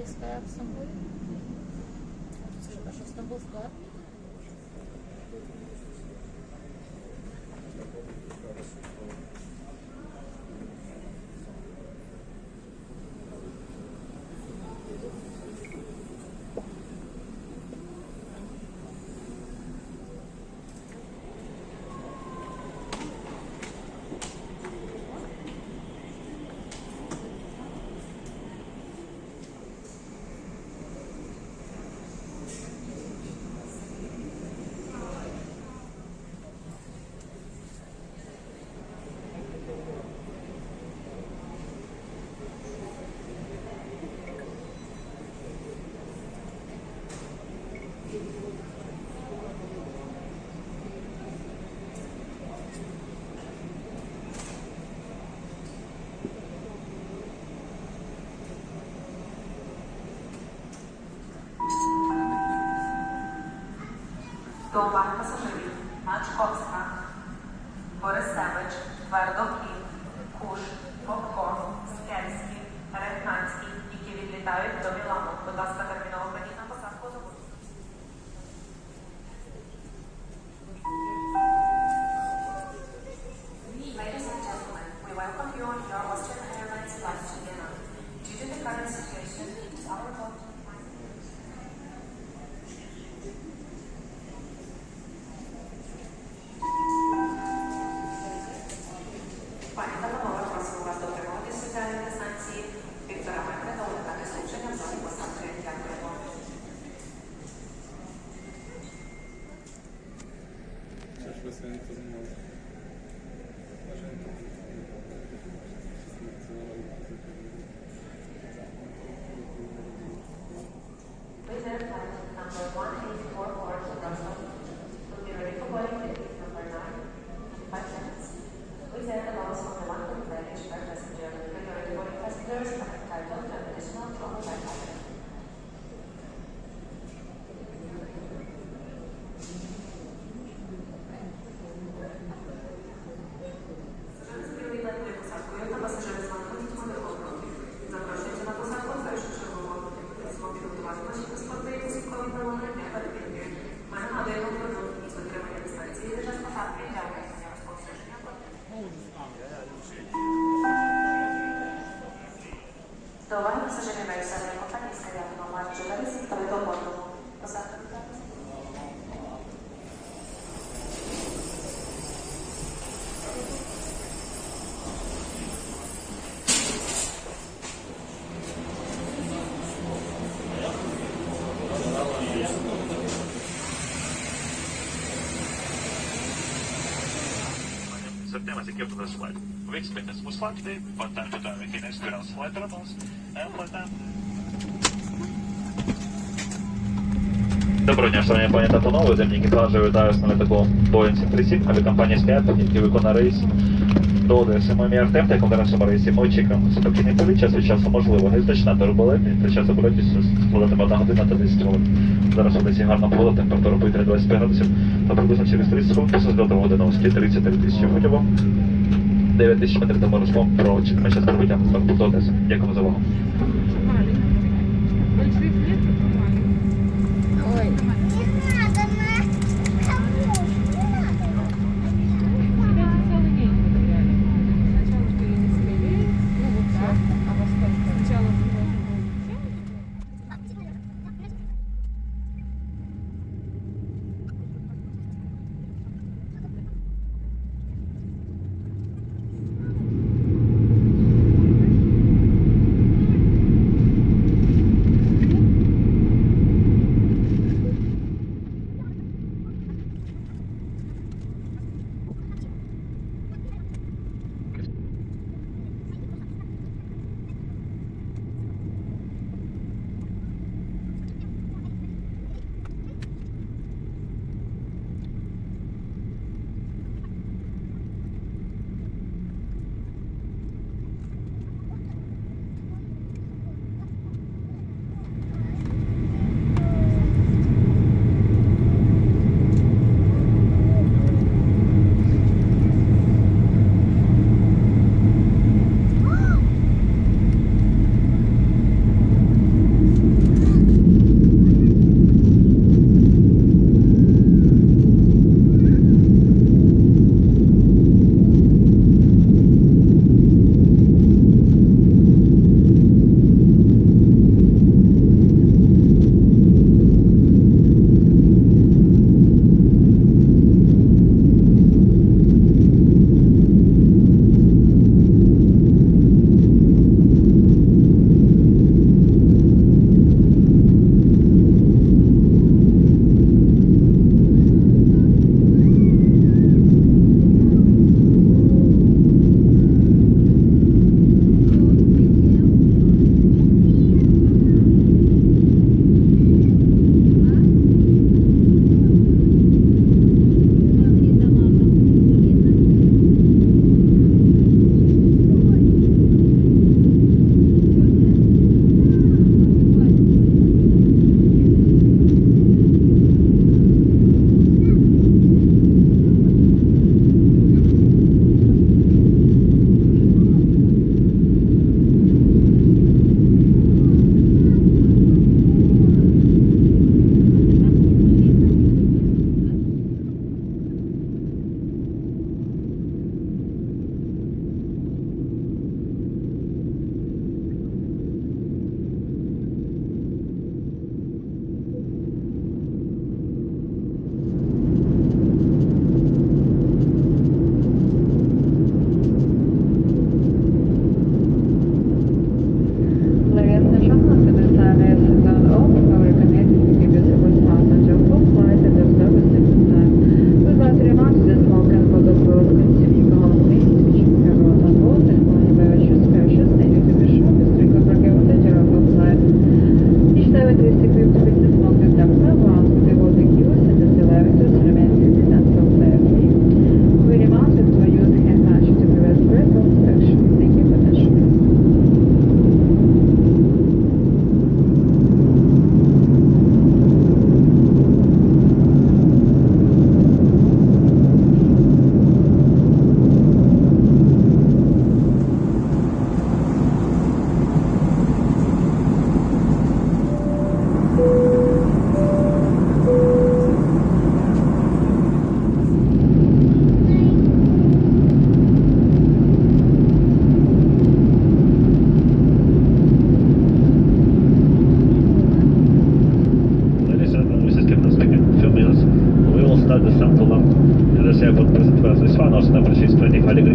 Китайская в Стамбуле. Скажи, что Стамбул склад? До уваги пасажирів. Мачковська, Борисевич, Твердокін, Куш, Попко, Скельський, Рехнанський, які відлітають до Мілану. Будь ласка, smooth flight today, but time to time we can experience flight turbulence and flight time. Доброго дня, шановні пані та панове, земні екіпажі вітаю з такого Boeing 737 авіакомпанії Skype, який виконує рейс до Одеси. Ми рейсі ми очікуємо спокійний політ, час від часу можливо, незначна турбулентність, та час обороті складатиме 1 година та 10 хвилин. Зараз Одесі гарна погода, температура повітря 25 градусів, та приблизно через 30 хвилин після зльоту година у 33 тисячі футів. 9 тисяч метрів тому розпом про чекаємо час прибуття аеропорту Одеси. Дякую за увагу. Ой,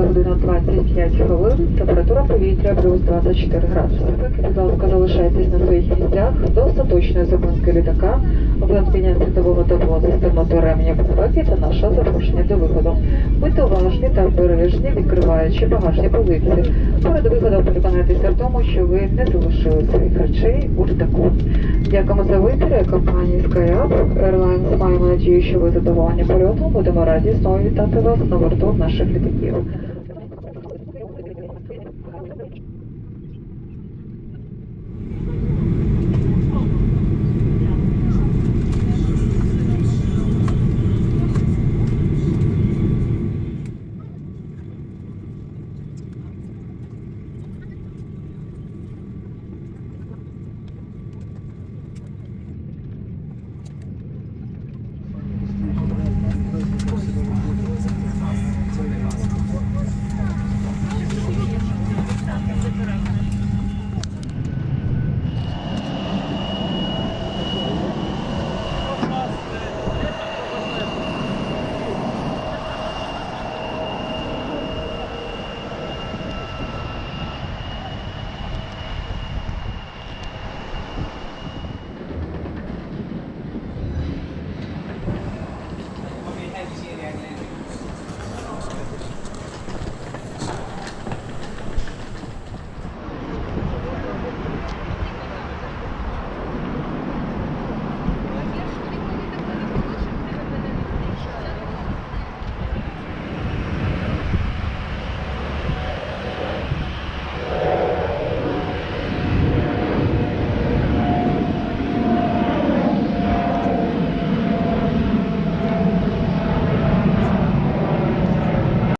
година 25 хвилин. Температура повітря плюс 24 градуси. Будь ласка, залишайтесь на своїх місцях до остаточної зупинки літака, вимкнення світового тепло, застегнути ремені безпеки та наше запрошення до виходу. Будьте уважні та обережні, відкриваючи багажні полиці. Перед виходом переконайтеся в тому, що ви не залишили своїх речей у літаку. Дякуємо за вибір компанії SkyUp Airlines. Маємо надію, що ви задоволені польотом. Будемо раді знову вітати вас на борту наших літаків.